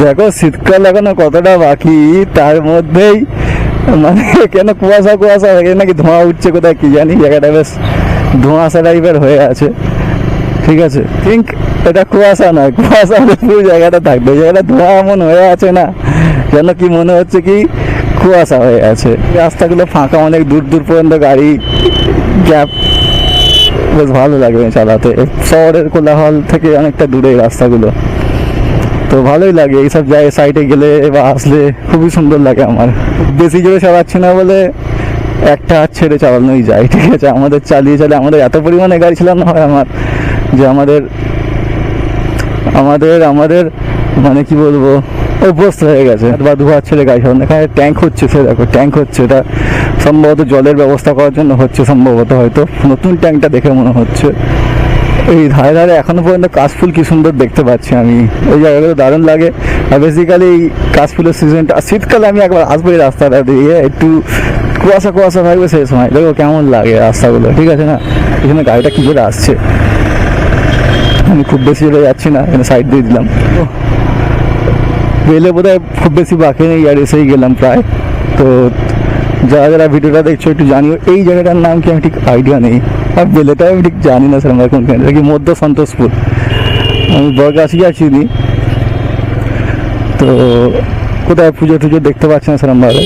দেখো, শীতকাল এখনও কতটা বাকি? তার মধ্যেই মানে কেন কুয়াশা কুয়াশা হয়ে নাকি ধোঁয়া উঠছে কোথায়? কি জানি? জায়গাটা বেশ ধোঁয়াশা টাইপের হয়ে আছে। ঠিক আছে? থিঙ্ক এটা কুয়াশা নয়, কুয়াশা পুরো জায়গাটা থাকবে। জায়গাটা ধোঁয়া এমন হয়ে আছে না, যেন কি মনে হচ্ছে কি কুয়াশা হয়ে আছে। রাস্তাগুলো ফাঁকা, অনেক দূর দূর পর্যন্ত গাড়ি, গ্যাপ। বেশ ভালো লাগবে চালাতে শহরের কোলাহল থেকে অনেকটা দূরে রাস্তাগুলো। তো ভালোই লাগে, এইসব জায়গায় সাইডে গেলে বা আসলে খুবই সুন্দর লাগে আমার। বেশি জোরে চালাচ্ছি না বলে একটা হাত ছেড়ে চালানোই যায়, ঠিক আছে? আমাদের চালিয়ে চালিয়ে আমাদের এত পরিমাণে গাড়ি চালানো হয় আমার যে আমাদের আমাদের আমাদের মানে কি বলব, অভ্যস্ত হয়ে গেছে। বা দু হাত ছেড়ে গাড়ি চালানো, এখানে ট্যাঙ্ক হচ্ছে, সে দেখো ট্যাঙ্ক হচ্ছে। এটা সম্ভবত জলের ব্যবস্থা করার জন্য হচ্ছে সম্ভবত হয়তো। নতুন ট্যাঙ্কটা দেখে মনে হচ্ছে। এই ধারে ধারে এখনও পর্যন্ত কাশফুল কি সুন্দর দেখতে পাচ্ছি আমি। এই জায়গাগুলো দারুণ লাগে। আর বেসিক্যালি এই কাশফুলের সিজনটা শীতকালে আমি একবার আসব এই রাস্তাটা দিয়ে, একটু কুয়াশা কুয়াশা থাকবে সেই সময়। দেখো কেমন লাগে রাস্তাগুলো, ঠিক আছে না? এখানে গাড়িটা কী করে আসছে? আমি খুব বেশি জোরে যাচ্ছি না, এখানে সাইড দিয়ে দিলাম। রেলে বোধ খুব বেশি বাকি নেই, আর এসেই গেলাম প্রায়। তো যারা যারা ভিডিওটা দেখছ, একটু জানিও, এই জায়গাটার নাম কি আমি ঠিক আইডিয়া নেই। আর বেলেটাও আমি ঠিক জানি না সেরকম এটা কি মধ্য সন্তোষপুর? আমি বরগাছি আছি নি তো কোথায় পুজো টুজো দেখতে পাচ্ছি না সেরকমভাবে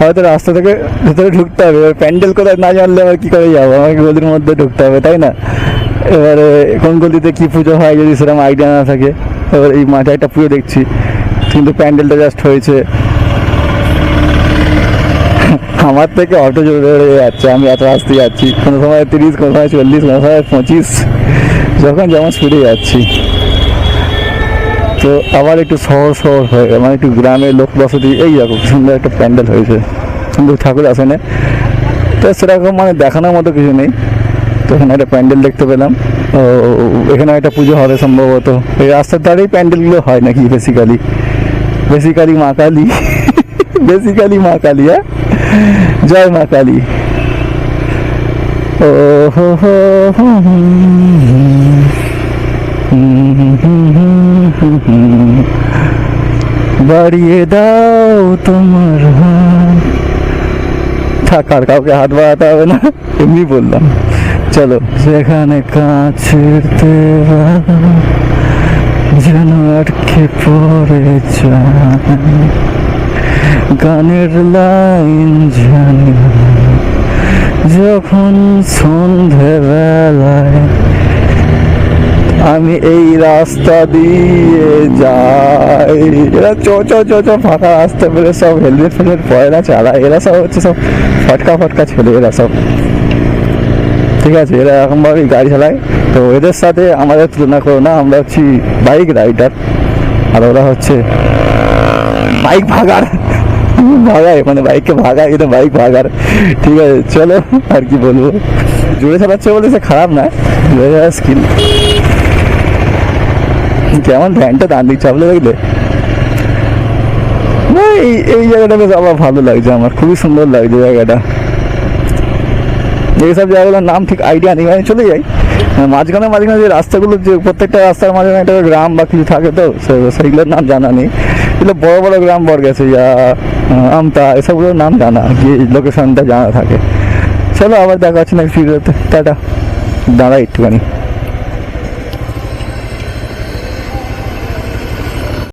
হয়তো রাস্তা থেকে ভেতরে ঢুকতে হবে। এবার প্যান্ডেল কোথায় না জানলে আবার কী করে যাব? আমাকে গলির মধ্যে ঢুকতে হবে, তাই না? এবারে কোন গলিতে কী পুজো হয় যদি সেরকম আইডিয়া না থাকে, এবার এই মাঠে একটা পুজো দেখছি। কিন্তু প্যান্ডেলটা জাস্ট হয়েছে। আমার থেকে অটো জোরে জোরে যাচ্ছে, আমি এত আসতে যাচ্ছি। কোনো সময় তিরিশ, কোনো সময় চল্লিশ, কোনো সময় পঁচিশ। যখন যেমন স্পিডে যাচ্ছি। তো আবার একটু শহর শহর হয়ে মানে একটু গ্রামের লোক বসতি, এই রকম সুন্দর একটা প্যান্ডেল হয়েছে। কিন্তু ঠাকুর আসেনে তো সেরকম মানে দেখানোর মতো কিছু নেই। তো এখানে একটা প্যান্ডেল দেখতে পেলাম। এখানে একটা পুজো হবে সম্ভবত। এই রাস্তার ধারেই প্যান্ডেলগুলো হয় নাকি বেসিক্যালি বেসিক্যালি মা কালী। বেসিক্যালি মা কালী হ্যাঁ? জয় মা কালী ও হো হো। বাড়িয়ে দাও তোমার হাত থাক আর কাউকে হাত বাড়াতে হবে না এমনি বললাম চলো সেখানে কাছের যেন আটকে পড়ে যায় গানের লাইন জানি। যখন সন্ধে বেলায় আমি এই রাস্তা দিয়ে যাই, এরা চ চ চ চ, ফাঁকা রাস্তা পেলে সব হেলমেট ফেলমেট পরে না এরা সব হচ্ছে সব ফটকা ফটকা ছেলে এরা সব। ঠিক আছে, এরা এরকমভাবেই গাড়ি চালায়। তো এদের সাথে আমাদের তুলনা করো না, আমরা হচ্ছি বাইক রাইডার আর ওরা হচ্ছে বাইক ভাগার ভাগায় মানে বাইককে ভাগায় কিন্তু বাইক ভাগার। ঠিক আছে, চলো, আর কি বলব? জোরে চালাচ্ছে বলে সে খারাপ না, জোরে চালার স্কিল কেমন ভ্যানটা দান দিচ্ছে আপনি দেখলে? এই এই জায়গাটা বেশ আমার ভালো লাগছে আমার, খুবই সুন্দর লাগছে জায়গাটা। এইসব জায়গাগুলোর নাম ঠিক আইডিয়া নেই, আমি চলে যাই। মাঝখানে মাঝখানে যে রাস্তাগুলো, যে প্রত্যেকটা রাস্তার মাঝখানে একটা গ্রাম বা কিছু থাকে তো, সে- সেইগুলোর নাম জানা নেই। এগুলো বড় বড় গ্রাম বর গেছে যা আমতা এসবগুলোর নাম জানা কি লোকেশনটা জানা থাকে। চলো আবার দেখা হচ্ছে নেক্সট ভিডিওতে টাটা। দাঁড়া একটুখানি।